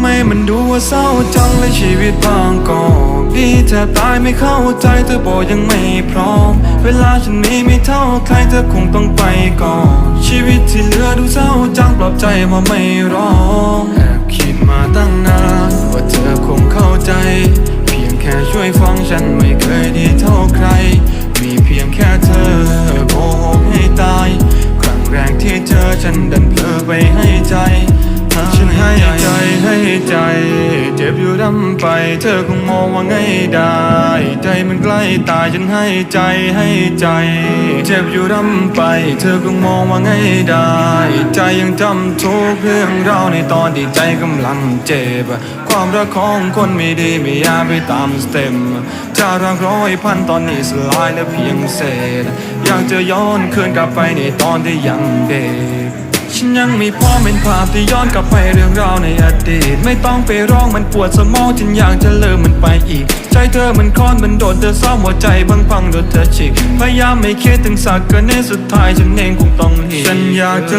ไม่มันดูว่าเศร้าจังเลยชีวิตบางก็ดีแทบตายไม่เข้าใจเธอบอกยังไม่พร้อม เวลาฉันมีไม่เท่าใครเธอคงต้องไปก่อน ชีวิตที่เหลือดูเศร้าจังปลอบใจมาไม่ร้องแอบคิดมาตั้งนานว่าเธอคงเข้าใจ เพียงแค่ช่วยฟังฉันไม่เคยดีเท่าใคร มีเพียงแค่เธอโกหกให้ตาย ครั้งแรกที่เจอฉันดันเพลอไปให้ใจฉัน ใจ เจ็บอยู่ดำไป เธอคงมองว่าไงได้ ใจมันใกล้ตายฉันให้ใจให้ใจ เจ็บอยู่ดำไป เธอคงมองว่าไงได้ ใจยังจำทุกเรื่องราวในตอนที่ใจกำลังเจ็บ ความรักของคนไม่ดีไม่อยากไปตามสเต็มจะรักร้อยพันตอนนี้สลายเหลือเพียงเศษ อยากจะย้อนคืนกลับไปในตอนที่ยังเด็ก ฉันยังไม่พร้อมเป็นภาพที่ย้อนกลับไปเรื่องราวในอดีต ไม่ต้องไปร้องมันปวดสมองฉันอยากจะเลิมมันไปอีก ใจเธอมันคลอนมันโดนเธอซ้อมหัวใจบังพังโดนเธอฉีกพยายามไม่คิดถึงสักกันในสุดท้ายฉันเองคงต้องหลีฉันอยากจะ